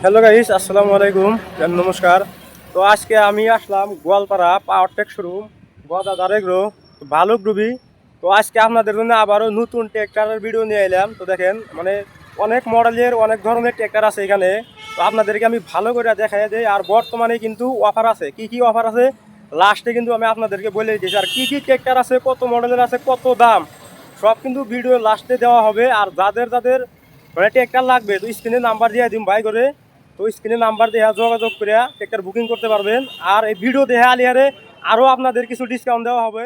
Hello guys আসসালামু আলাইকুম। নমস্কার। তো আজকে আমি আসলাম Goalpara Powertrac showroom Gadadhar agro ভালো গ্রুবি তো আজকে আপনাদের জন্য আবারও নতুন ট্র্যাক্টরের ভিডিও নিয়ে এলাম। তো দেখেন মানে অনেক মডেলের অনেক ধরনের ট্র্যাক্টর আছে এখানে। তো আপনাদেরকে আমি ভালো করে দেখাই দিই, আর বর্তমানে কিন্তু অফার আছে। কি কি অফার আছে? লাস্টে কিন্তু আমি আপনাদেরকে বলে দিয়েছি, আর কি কি ট্র্যাক্টর আছে, কত মডেলের আছে, কত দাম। সব কিন্তু ভিডিও লাস্টে দেওয়া হবে, আর যাদের যাদের মানে ট্র্যাক্টর লাগবে, তো স্ক্রিনে নাম্বার দিয়ে দিম, ভাই, করে। তো স্ক্রিনে নাম্বার দেওয়া যোগাযোগ করে ট্র্যাক্টর বুকিং করতে পারবেন। আর এই ভিডিও দেখা আলিয়ারে আরও আপনাদের কিছু ডিসকাউন্ট দেওয়া হবে।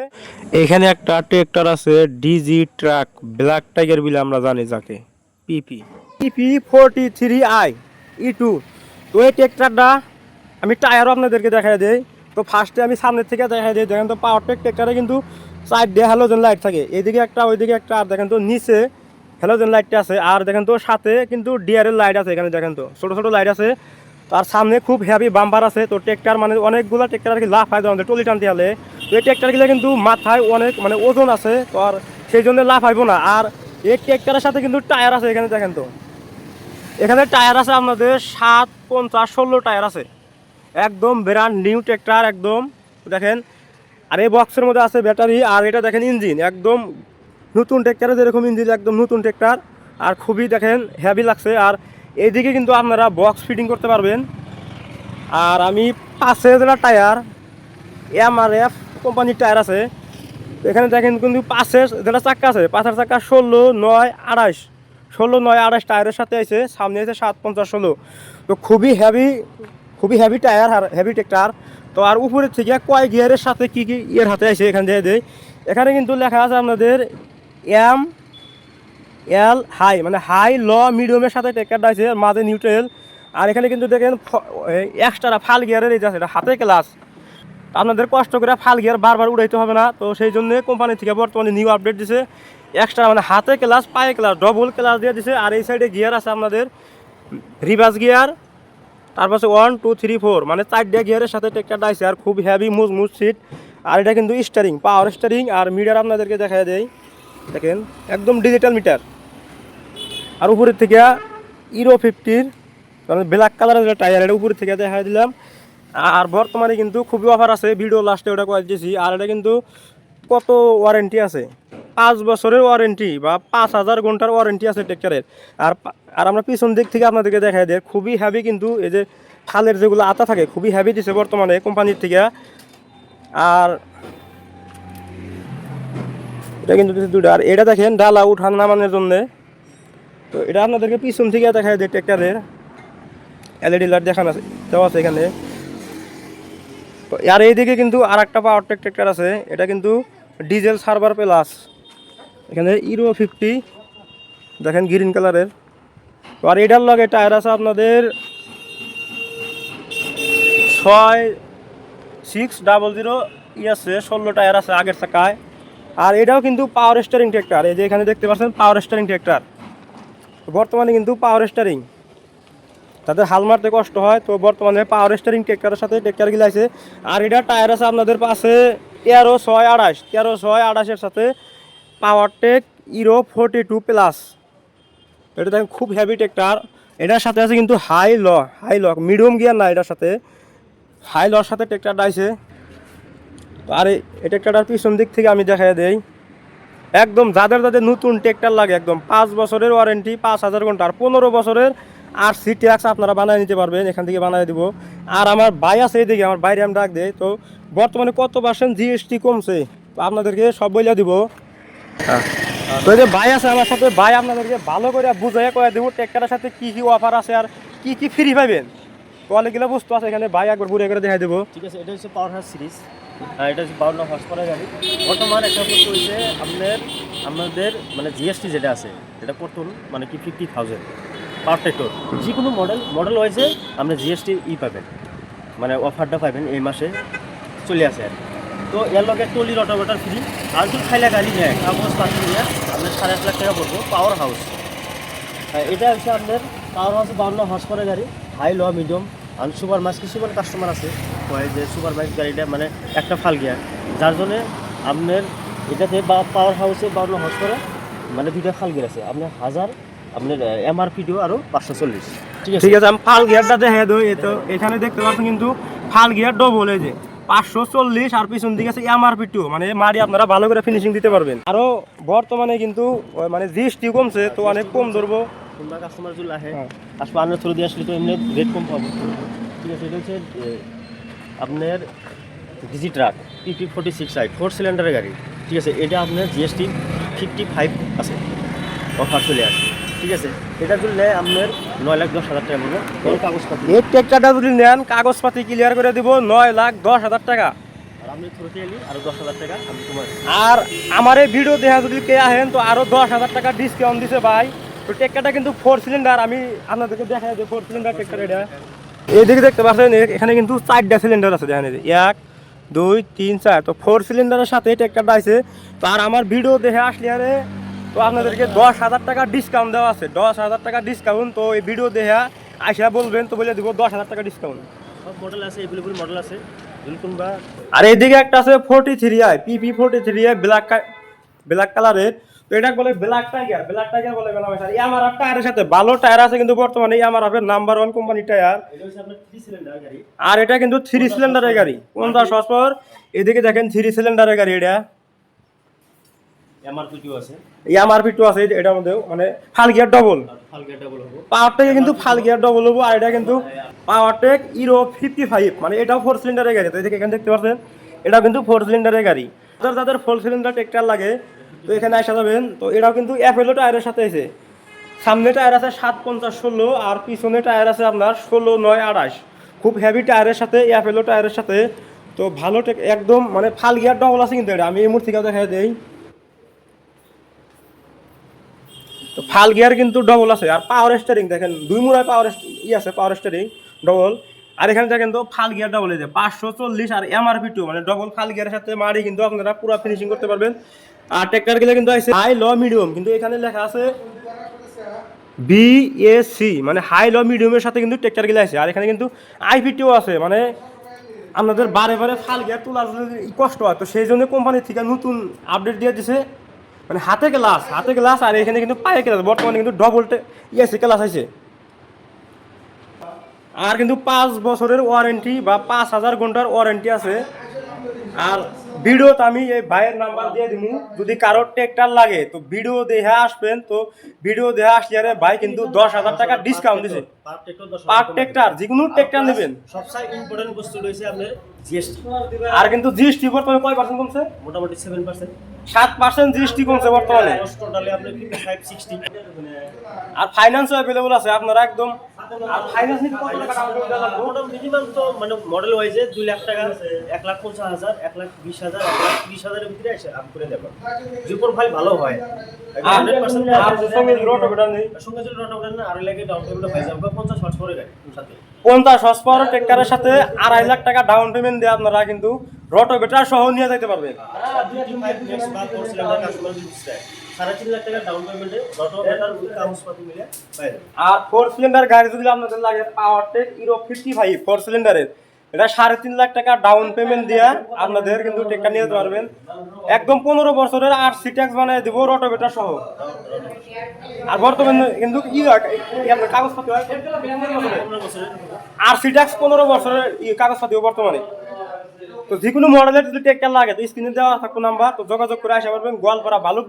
এখানে একটা ট্র্যাক্টর আছে ডিজি ট্রাক ব্ল্যাক টাইগার বলে আমরা জানি যাকে PP PP forty three I E two তো এই ট্র্যাক্টরটা আমি টায়ারও আপনাদেরকে দেখাই দিই। তো ফার্স্টে আমি সামনের থেকে দেখাই দিই। দেখেন তো পাওয়ার টেক ট্র্যাক্টরে কিন্তু সাইড দিয়ে হ্যালোজেন লাইট থাকে। এইদিকে একটা ওইদিকে একটা আর দেখেন তো নিচে হ্যালোজেন লাইটটা আছে। আর দেখেন তো সাথে কিন্তু ডিআরএল লাইট আছে এখানে, দেখেন তো। ছোটো ছোটো লাইট আছে। তার সামনে খুব হেভি বাম্পার আছে। তো ট্র্যাক্টর মানে অনেকগুলো ট্র্যাক্টর আর কি লাভ হয় আমাদের টলি টানতে হলে। তো এই ট্র্যাক্টরগুলো কিন্তু মাথায় অনেক মানে ওজন আছে। তো আর সেই জন্য লাভ হইব না। আর এই ট্র্যাক্টরের সাথে কিন্তু টায়ার আছে এখানে, দেখেন তো। এখানে টায়ার আছে আপনাদের সাত, পঞ্চাশ, ষোলো টায়ার আছে। একদম ব্র্যান্ড নিউ ট্র্যাক্টর একদম। দেখেন, আর এই বক্সের মধ্যে আছে ব্যাটারি আর এটা দেখেন ইঞ্জিন একদম নতুন ট্র্যাক্টরে যেরকম ইঞ্জিন, একদম নতুন ট্র্যাক্টর আর খুবই দেখেন হেভি লাগছে। আর এইদিকে কিন্তু আপনারা বক্স ফিটিং করতে পারবেন। আর আমি পাশে যেটা টায়ার এম আর এফ কোম্পানির টায়ার আছে। এখানে দেখেন কিন্তু পাশে যেটা চাক্কা আছে, পাশের চাক্কা ষোলো, নয়, আড়াইশ। ষোলো, নয়, আড়াইশ টায়ারের সাথে আছে সামনে আছে সাত, পঞ্চাশ, ষোলো। তো খুবই হেভি খুবই হেভি টায়ার আর হেভি ট্রেক্টার তো আর উপরের থেকে কয় গিয়ারের সাথে কি কি ইয়ের হাতে আছে এখানে দিয়ে দেয় এখানে কিন্তু লেখা আছে আপনাদের এম এল হাই মানে হাই ল মিডিয়ামের সাথে ট্রেক্টারটা আছে মাঝে নিউট্রেল আর এখানে কিন্তু দেখেন এক্সট্রা ফাল গিয়ারের এই আছে, এটা হাতে ক্লাস আপনাদের কষ্ট করে ফাল গিয়ার বারবার উড়াইতে হবে না। তো সেই জন্য কোম্পানি থেকে বর্তমানে নিউ আপডেট দিছে। এক্সট্রা মানে হাতে ক্লাস পায়ে ক্লাস ডবল ক্লাস দিয়ে দিছে। আর এই সাইডে গিয়ার আছে আপনাদের রিভার্স গিয়ার তারপর ওয়ান টু থ্রি ফোর মানে চারটা গিয়ারের সাথে ট্রেক্টারটা আছে আর খুব হেভি মুজ সিট আর এটা কিন্তু স্টারিং পাওয়ার স্টারিং আর মিটার আপনাদেরকে দেখা দেয় দেখেন, একদম ডিজিটাল মিটার আর উপরের থেকে ইরো ফিফটির মানে ব্ল্যাক কালারের যে টায়ার এটা উপরের থেকে দেখা দিলাম। আর বর্তমানে কিন্তু খুবই অফার আছে ভিডিও লাস্টে ওটা করে দিয়েছি আর এটা কিন্তু কত ওয়ারেন্টি আছে? পাঁচ বছরের ওয়ারেন্টি বা পাঁচ হাজার ঘণ্টার ওয়ারেন্টি আছে ট্রেক্টরের আর আর আমরা পিছন দিক থেকে আপনাদেরকে দেখাই দেয় খুবই হ্যাভি কিন্তু এই যে ফালের যেগুলো আতা থাকে, খুবই হ্যাভি দিছে বর্তমানে কোম্পানির থেকে। আর এটা কিন্তু দুটো আর এটা দেখেন, ডালা উঠান নামানোর জন্যে। তো এটা আপনাদেরকে পিছন থেকে দেখা যায় ট্র্যাক্টরের। এলইডি লাইট দেখানো আছে দেওয়া আছে এখানে। তো আর এইদিকে কিন্তু আর একটা পাওয়ার টেক ট্র্যাক্টর আছে। এটা কিন্তু ডিজেল সার্ভার প্লাস এখানে ইরো ফিফটি দেখেন গ্রিন কালারের তো আর এটার লগে টায়ার আছে আপনাদের ছয় সিক্স ডাবল জিরো ই আছে, ষোলো টায়ার আছে আগের চাকায়। আর এটাও কিন্তু পাওয়ার স্টারিং ট্র্যাক্টর এই যে এখানে দেখতে পাচ্ছেন পাওয়ার স্টারিং ট্র্যাক্টর বর্তমানে কিন্তু পাওয়ার স্টারিং তাদের হাল মারতে কষ্ট হয়, তো বর্তমানে পাওয়ার স্টারিং ট্রেক্টরের সাথে ট্রেক্টর গিলা আছে। আর এটা টায়ার আছে আপনাদের পাশে তেরো ছয় আড়াইশ তেরো ছয় আড়াইশের সাথে Powertrac Euro forty two plus এটা দেখেন খুব হেভি ট্রেক্টর এটার সাথে আছে কিন্তু high low high lock medium gear না এটার সাথে। হাই লর সাথে ট্রেক্টরটা আছে। আর এই এই পিছন দিক থেকে আমি দেখা দেই। একদম যাদের যাদের নতুন ট্রেক্টর লাগে একদম পাঁচ বছরের ওয়ারেন্টি পাঁচ হাজার ঘণ্টা আর পনেরো বছরের আর সি ট্যাক্স আপনারা বানিয়ে নিতে পারবেন এখান থেকে বানিয়ে দিব। আর আমার ভাই আছে এইদিকে আমার বাইরে আমি ডাক দেয় তো বর্তমানে কত পার্সেন্ট জিএসটি কমছে? তো আপনাদেরকে সব বইলা দিব। তো এই যে ভাই আছে আমার সাথে ভাই আপনাদেরকে ভালো করে বুঝাই করে দেবো ট্রেক্টরের সাথে কী কী অফার আছে আর কী কী ফ্রি পাবেন। তো অনেকগুলো বস্তু আছে এখানে ভাই একবার ঘুরে করে দেখাই দেবো। ঠিক আছে এটা হচ্ছে পাওয়ার হাউস সিরিজ এটা হচ্ছে বাউন্ন হর্স পাওয়ার গাড়ি। বর্তমান একটা বস্তু হচ্ছে আপনার আমাদের মানে জিএসটি যেটা আছে, এটা করতুন মানে কি ফিফটি থাউজেন্ড পার ট্রেক্টর যে কোনো মডেল মডেল ওয়াইজে আপনি জিএসটি ই পাবেন। মানে অফারটা পাবেন এই মাসে, চলে আসে আর। তো এর লগে টলি রটোভেটার ফ্রি আর যদি খাইলা গাড়ি নেয়? কাগজ, পাতি নিয়ে আপনার সাড়ে আট লাখ টাকা পড়ব পাওয়ার হাউস এটা হচ্ছে আপনার পাওয়ার হাউস বাউন্ন হর্স পাওয়ার গাড়ি। হাই লো মিডিয়াম আর সুপার মাস কিছু মানে কাস্টমার আছে। কয় যে সুপার মাইক গাড়িটা মানে একটা ফাল গিয়ার যার জন্য আপনার এটাতে বা পাওয়ার হাউসে বাউন্ন হর্স করে মানে দুইটা ফাল গিয়ার আছে। আপনার হাজার আপনার এমআরপিডিও আরও পাঁচশো চল্লিশ। ঠিক আছে। ঠিক আছে আমি ফাল গিয়ারটা দেখে দেবো এই তো এখানে দেখতে পাচ্ছেন কিন্তু ফাল গিয়ার ডবল এই যে। পাঁচশো চল্লিশ আর পিছন দিকে আছে এমআরপি টু মানে মারি আপনারা ভালো করে ফিনিশিং দিতে পারবেন। আরও বর্তমানে কিন্তু মানে জিএসটি কমছে তো অনেক কম ধরবো। কিংবা কাস্টমার যদি হ্যাঁ। আসলে আপনার থ্রু দিয়ে আসলে তো এমনি রেট কম পাবো। ঠিক আছে এটা হচ্ছে এ, আপনার Digitrac PP forty six I four সিলিন্ডারের গাড়ি ঠিক আছে? এটা আপনার জিএসটি ফিফটি ফাইভ আছে। অফার চলে আসে ঠিক আছে? এটা যদি জন্য আপনার নয় লাখ দশ হাজার টাকা পড়বে। কোনো কাগজপাতি এই ট্রেক্টরটা যদি নেন কাগজপাতি ক্লিয়ার করে দিব নয় লাখ দশ হাজার টাকা। আর আপনি থ্রুতে এলি আরও দশ হাজার টাকা আমি তোমার আর আমার এই ভিডিও দেখা যদি কে আহেন তো আরও দশ হাজার টাকা ডিসকাউন্ট দিছে ভাই। তো ট্রেক্টরটা কিন্তু ফোর সিলিন্ডার আমি আপনাদেরকে দেখাই দিই ফোর সিলিন্ডার ট্রেক্টর এটা। এইদিকে দেখতে পাচ্ছেন এখানে কিন্তু চারটা সিলিন্ডার আছে দেখেন এক দুই তিন চার। তো ফোর সিলিন্ডারের সাথে ট্রেক্টরটা আছে তো আর আমার ভিডিও দেখে আসলে আরে তো আপনাদেরকে দশ হাজার টাকা ডিসকাউন্ট দেওয়া আছে। দশ হাজার টাকা ডিসকাউন্ট তো এই ভিডিও দেখে আসা বলবেন তো বলে দিব দশ হাজার টাকা ডিসকাউন্ট সব মডেল আছে এভেলেবল মডেল আছে। আর এদিকে একটা আছে forty three I PP forty three I black black কালারের তো এটা বলে ব্ল্যাক টাইগার ব্ল্যাক টাইগার বলে আমার টায়ারের সাথে ভালো টায়ার আছে কিন্তু বর্তমানে আমার আপনার নাম্বার ওয়ান কোম্পানি টায়ার এটা আর এটা কিন্তু থ্রি সিলিন্ডারের গাড়ি। পঞ্চাশ হসপর এদিকে দেখেন থ্রি সিলিন্ডারের গাড়ি এটা। এমআরপি টু আছে। এটার মধ্যেও মানে ফাল গিয়ার ডবল পাওয়ার টেকে কিন্তু ফাল গিয়ার ডবল হব আর এটা কিন্তু Powertrac Euro fifty five মানে এটাও ফোর সিলিন্ডারের গাড়ি। তো এদিকে এখানে দেখতে পাচ্ছেন এটাও কিন্তু ফোর সিলিন্ডারের গাড়ি। যাদের যাদের ফোর সিলিন্ডার ট্রেক্টর লাগে তো এখানে আসা যাবেন। তো এটাও কিন্তু অ্যাপেলো টায়ারের সাথে আছে সামনে টায়ার আছে সাত পঞ্চাশ ষোলো আর পিছনে টায়ার আছে আপনার ষোলো নয় আঠাশ খুব হেভি টায়ারের সাথে অ্যাপেলো টায়ারের সাথে। তো ভালো একদম মানে ফাল গিয়ার ডবল আছে কিন্তু এটা। আমি এই মুহূর্তে দেখা দেই। তো ফাল গিয়ার কিন্তু ডবল আছে। আর পাওয়ার স্টারিং দেখেন, দুই মুড়ায় পাওয়ার ই আছে পাওয়ার স্টারিং ডবল আর এখানে দেখেন তো ফাল গিয়ার ডবল যে পাঁচশো চল্লিশ আর এমআরপি টু মানে ডবল ফাল গিয়ারের সাথে মারি কিন্তু আপনারা পুরো ফিনিশিং করতে পারবেন। আর ট্র্যাক্টর গেলে কিন্তু আছে হাই ল মিডিয়াম কিন্তু এখানে লেখা আছে বিএসসি মানে হাই ল মিডিয়ামের সাথে কিন্তু ট্র্যাক্টর গেলে আছে। আর এখানে কিন্তু আইপিটিও আছে মানে আপনাদের বারে বারে ফাল গিয়ার তোলার কষ্ট হয়। তো সেই জন্য কোম্পানি থেকে নতুন আপডেট দিয়ে দিছে। মানে হাতে গ্লাস হাতে গ্লাস আর এখানে কিন্তু পায়ে গ্লাস বর্তমানে কিন্তু ডবল ইয়েসি গ্লাস আছে। আর কিন্তু পাঁচ বছরের ওয়ারেন্টি বা পাঁচ হাজার ঘণ্টার ওয়ারেন্টি আছে। আর ভিডিওতে আমি এই ভাইয়ের নাম্বার দিয়ে দিব যদি কারোর ট্রেক্টার লাগে তো ভিডিও দেখে আসবেন। তো ভিডিও দেখে আসলে ভাই কিন্তু দশ হাজার টাকা ডিসকাউন্ট দিছে। পার ট্রেক্টর যে কোনো ট্রেক্টার নেবেন। সবচেয়ে ইম্পর্টেন্ট বস্তু রয়েছে আপনার জিএসটি আর কিন্তু জিএসটি বর্তমানে কয় পার্সেন্ট কমছে? মোটামুটি সেভেন পার্সেন্ট সাত পার্সেন্ট জিএসটি কমছে বর্তমানে। টোটালি আপনার আর ফাইন্যান্সও অ্যাভেলেবল আছে। আপনারা একদম আর ফাইন্যান্স কত টাকা down payment দেওয়া লাগবে? মিনিমাম তো মানে মডেল ওয়াইজে দুই লাখ টাকা এক লাখ পঞ্চাশ হাজার এক লাখ বিশ হাজার এক লাখ ত্রিশ হাজারের ভিতরে এসে আপ করে দেবো। যে কোন ভালো হয়। আর আর সঙ্গে রোটোভেটার নেই? সঙ্গে যদি রটা ওঠেন না আড়াই লাখে ডাউন পেমেন্ট যাবে। পঞ্চাশ হর্স সাথে। পাওয়ার ট্রেক্টরের সাথে আড়াই লাখ টাকা ডাউন পেমেন্ট দিয়ে আপনারা কিন্তু রোটোভেটার সহ নিয়ে যেতে পারবেন। আর ফোর সিলিন্ডার গাড়ি যদি আপনাদের লাগে পাওয়ার ফাইভ ফোর সিলিন্ডারের এটা সাড়ে তিন লাখ টাকা ডাউন পেমেন্ট কিন্তু নিয়ে পারবেন। একদম পনেরো বছরের আর সি ট্যাক্স বানিয়ে দিব রোটোভেটার সহ। আর বর্তমানে কিন্তু আর সি ট্যাক্স পনেরো বছরের। ই কাগজপাতি বর্তমানে। তো যে কোনো মডেলের যদি টেক্কার লাগে, তো স্ক্রিনে দেওয়া থাকব নাম্বার তো যোগাযোগ করে আসতে পারবেন গোয়ালপাড়া বালুক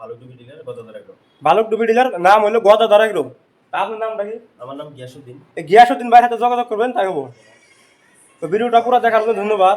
ডুবি ভালো টুবি ডিলার গতদের একদম বালুক ডিলার নাম হলো গদা দারাই গ্রুপ তা আপনার নামটা কি? আমার নাম গিয়াসুদ্দিন। গিয়াসুদ্দিন ভাইয়ের সাথে যোগাযোগ করবেন তাই হব। তো ভিডিওটা পুরো দেখার জন্য ধন্যবাদ।